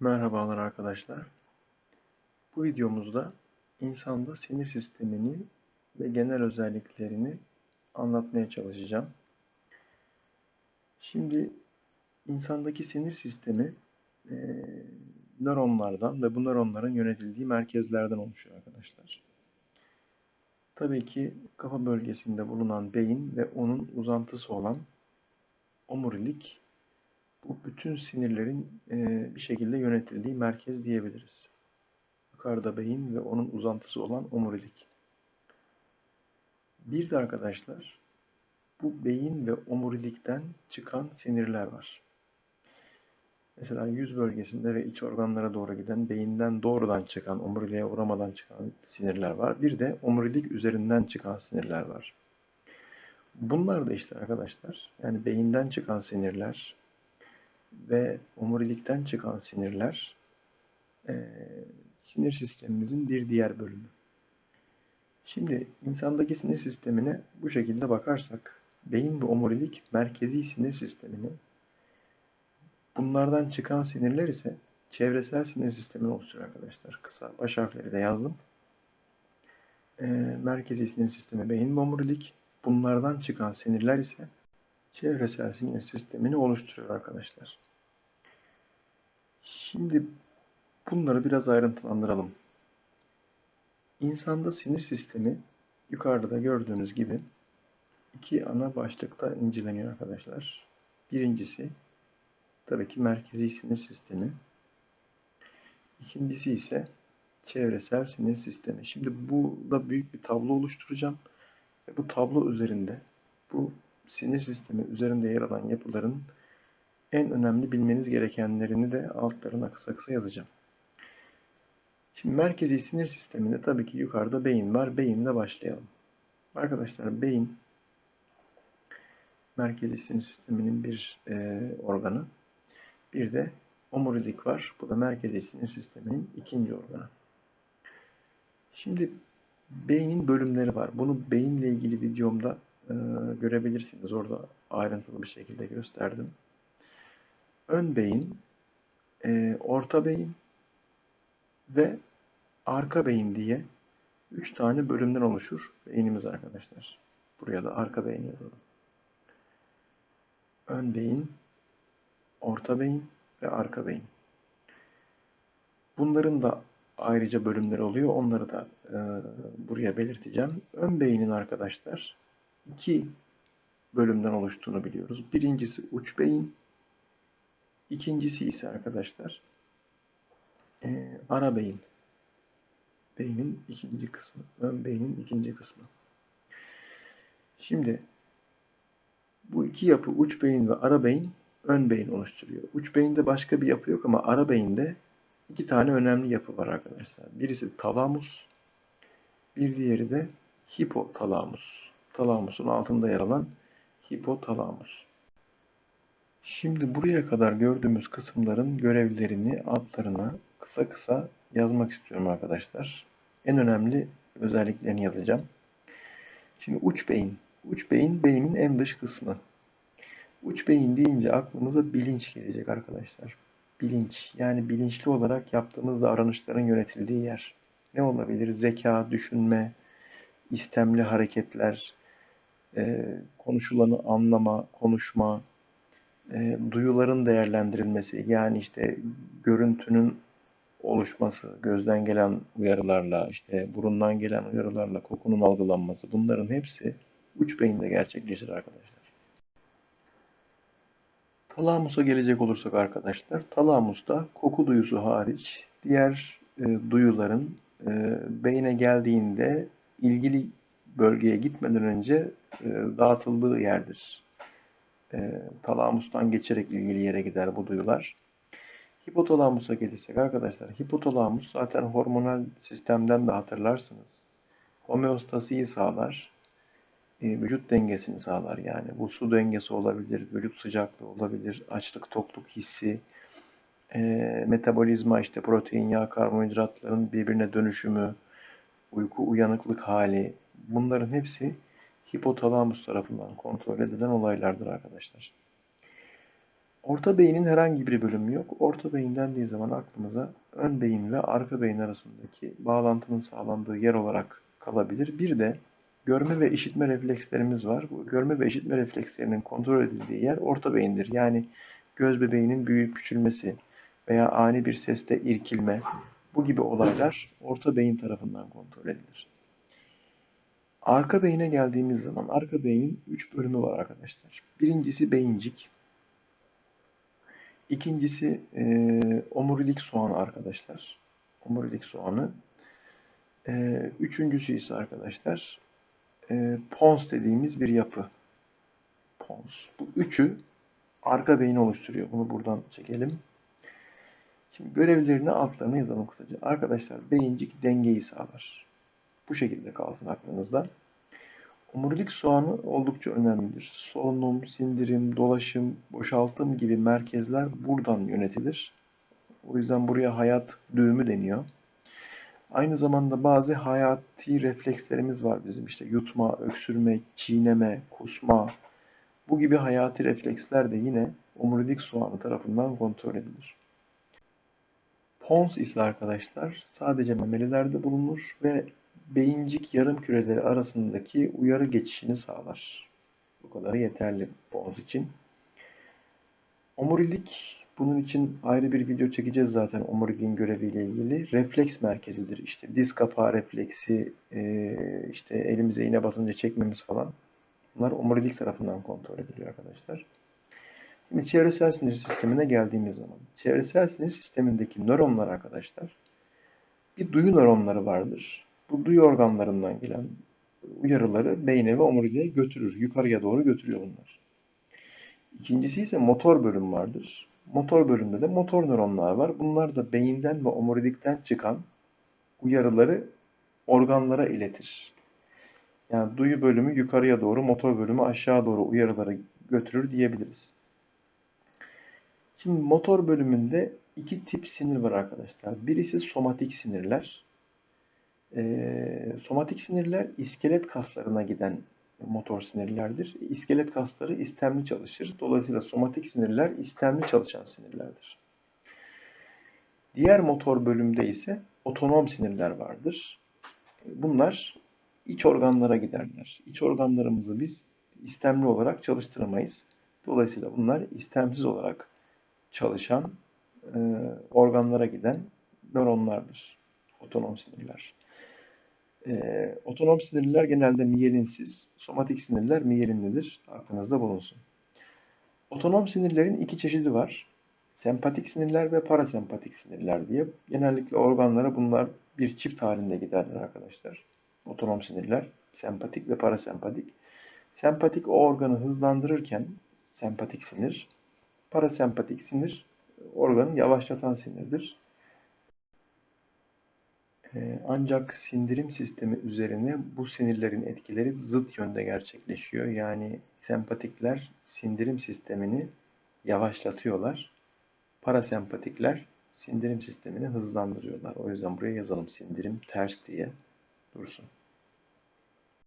Merhabalar arkadaşlar. Bu videomuzda insanda sinir sistemini ve genel özelliklerini anlatmaya çalışacağım. Şimdi insandaki sinir sistemi e, nöronlardan ve bu nöronların yönetildiği merkezlerden oluşuyor arkadaşlar. Tabii ki kafa bölgesinde bulunan beyin ve onun uzantısı olan omurilik bu bütün sinirlerin e, bir şekilde yönetildiği merkez diyebiliriz. Yukarıda beyin ve onun uzantısı olan omurilik. Bir de arkadaşlar bu beyin ve omurilikten çıkan sinirler var. Mesela yüz bölgesinde ve iç organlara doğru giden beyinden doğrudan çıkan, omuriliğe uğramadan çıkan sinirler var. Bir de omurilik üzerinden çıkan sinirler var. Bunlar da işte arkadaşlar, yani beyinden çıkan sinirler, ve omurilikten çıkan sinirler e, sinir sistemimizin bir diğer bölümü. Şimdi insandaki sinir sistemine bu şekilde bakarsak beyin ve omurilik merkezi sinir sistemini bunlardan çıkan sinirler ise çevresel sinir sistemini oluşturuyor arkadaşlar. Kısa baş harfleri de yazdım. E, merkezi sinir sistemi beyin ve omurilik. Bunlardan çıkan sinirler ise çevresel sinir sistemini oluşturuyor arkadaşlar. Şimdi bunları biraz ayrıntılandıralım. İnsanda sinir sistemi yukarıda gördüğünüz gibi iki ana başlıkta inceleniyor arkadaşlar. Birincisi tabii ki merkezi sinir sistemi. İkincisi ise çevresel sinir sistemi. Şimdi burada büyük bir tablo oluşturacağım. Ve bu tablo üzerinde bu sinir sistemi üzerinde yer alan yapıların en önemli bilmeniz gerekenlerini de altlarına kısa kısa yazacağım. Şimdi merkezi sinir sisteminde tabii ki yukarıda beyin var. Beyinle başlayalım. Arkadaşlar beyin merkezi sinir sisteminin bir e, organı. Bir de omurilik var. Bu da merkezi sinir sisteminin ikinci organı. Şimdi beynin bölümleri var. Bunu beyinle ilgili videomda e, görebilirsiniz. Orada ayrıntılı bir şekilde gösterdim. Ön beyin, e, orta beyin ve arka beyin diye üç tane bölümden oluşur beynimiz arkadaşlar. Buraya da arka beyin yazalım. Ön beyin, orta beyin ve arka beyin. Bunların da ayrıca bölümleri oluyor. Onları da e, buraya belirteceğim. Ön beynin arkadaşlar iki bölümden oluştuğunu biliyoruz. Birincisi uç beyin. İkincisi ise arkadaşlar e, ara beyin. Beynin ikinci kısmı. Ön beynin ikinci kısmı. Şimdi bu iki yapı uç beyin ve ara beyin ön beyin oluşturuyor. Uç beyinde başka bir yapı yok ama ara beyinde iki tane önemli yapı var arkadaşlar. Birisi talamus, bir diğeri de hipotalamus talamusun altında yer alan hipotalamus. Şimdi buraya kadar gördüğümüz kısımların görevlerini, adlarına kısa kısa yazmak istiyorum arkadaşlar. En önemli özelliklerini yazacağım. Şimdi uç beyin. Uç beyin beynin en dış kısmı. Uç beyin deyince aklımıza bilinç gelecek arkadaşlar. Bilinç yani bilinçli olarak yaptığımız davranışların yönetildiği yer. Ne olabilir? Zeka, düşünme, istemli hareketler, e, konuşulanı anlama, konuşma, e, duyuların değerlendirilmesi, yani işte görüntünün oluşması, gözden gelen uyarılarla, işte burundan gelen uyarılarla kokunun algılanması, bunların hepsi uç beyinde gerçekleşir arkadaşlar. Talamus'a gelecek olursak arkadaşlar, talamusta koku duyusu hariç diğer e, duyuların e, beyne geldiğinde ilgili bölgeye gitmeden önce e, dağıtıldığı yerdir. E, talamustan geçerek ilgili yere gider bu duyular. Hipotalamusa gelirsek arkadaşlar, hipotalamus zaten hormonal sistemden de hatırlarsınız. Homeostasiyi sağlar, e, vücut dengesini sağlar yani. Bu su dengesi olabilir, vücut sıcaklığı olabilir, açlık tokluk hissi, e, metabolizma işte protein, yağ, karbonhidratların birbirine dönüşümü, uyku uyanıklık hali, Bunların hepsi hipotalamus tarafından kontrol edilen olaylardır arkadaşlar. Orta beynin herhangi bir bölümü yok. Orta beyin dendiği zaman aklımıza ön beyin ve arka beyin arasındaki bağlantının sağlandığı yer olarak kalabilir. Bir de görme ve işitme reflekslerimiz var. Bu görme ve işitme reflekslerinin kontrol edildiği yer orta beyindir. Yani göz bebeğinin büyüyüp küçülmesi veya ani bir seste irkilme bu gibi olaylar orta beyin tarafından kontrol edilir. Arka beyine geldiğimiz zaman arka beynin 3 bölümü var arkadaşlar. Birincisi beyincik. İkincisi e, omurilik soğanı arkadaşlar. Omurilik soğanı. E, üçüncüsü ise arkadaşlar e, pons dediğimiz bir yapı. Pons. Bu üçü arka beyin oluşturuyor. Bunu buradan çekelim. Şimdi görevlerini altlarına yazalım kısaca. Arkadaşlar beyincik dengeyi sağlar. Bu şekilde kalsın aklınızda. Omurilik soğanı oldukça önemlidir. Solunum, sindirim, dolaşım, boşaltım gibi merkezler buradan yönetilir. O yüzden buraya hayat düğümü deniyor. Aynı zamanda bazı hayati reflekslerimiz var bizim işte yutma, öksürme, çiğneme, kusma. Bu gibi hayati refleksler de yine omurilik soğanı tarafından kontrol edilir. Pons ise arkadaşlar sadece memelilerde bulunur ve beyincik yarım küreleri arasındaki uyarı geçişini sağlar. Bu kadarı yeterli pons için. Omurilik bunun için ayrı bir video çekeceğiz zaten omuriliğin göreviyle ilgili. Refleks merkezidir. İşte diz kapağı refleksi, e, işte elimize iğne batınca çekmemiz falan. Bunlar omurilik tarafından kontrol ediliyor arkadaşlar. Şimdi çevresel sinir sistemine geldiğimiz zaman. Çevresel sinir sistemindeki nöronlar arkadaşlar bir duyu nöronları vardır. Bu organlarından gelen uyarıları beyne ve omuriliğe götürür. Yukarıya doğru götürüyor bunlar. İkincisi ise motor bölüm vardır. Motor bölümde de motor nöronlar var. Bunlar da beyinden ve omurilikten çıkan uyarıları organlara iletir. Yani duyu bölümü yukarıya doğru, motor bölümü aşağı doğru uyarıları götürür diyebiliriz. Şimdi motor bölümünde iki tip sinir var arkadaşlar. Birisi somatik sinirler. Ee, somatik sinirler iskelet kaslarına giden motor sinirlerdir. İskelet kasları istemli çalışır. Dolayısıyla somatik sinirler istemli çalışan sinirlerdir. Diğer motor bölümde ise otonom sinirler vardır. Bunlar iç organlara giderler. İç organlarımızı biz istemli olarak çalıştıramayız. Dolayısıyla bunlar istemsiz olarak çalışan e, organlara giden nöronlardır. Otonom sinirler. E, otonom sinirler genelde miyelinsiz, somatik sinirler miyelinlidir. Aklınızda bulunsun. Otonom sinirlerin iki çeşidi var. Sempatik sinirler ve parasempatik sinirler diye. Genellikle organlara bunlar bir çift halinde giderler arkadaşlar. Otonom sinirler, sempatik ve parasempatik. Sempatik o organı hızlandırırken sempatik sinir, parasempatik sinir organı yavaşlatan sinirdir. Ee, ancak sindirim sistemi üzerine bu sinirlerin etkileri zıt yönde gerçekleşiyor. Yani sempatikler sindirim sistemini yavaşlatıyorlar. Parasempatikler sindirim sistemini hızlandırıyorlar. O yüzden buraya yazalım sindirim ters diye dursun.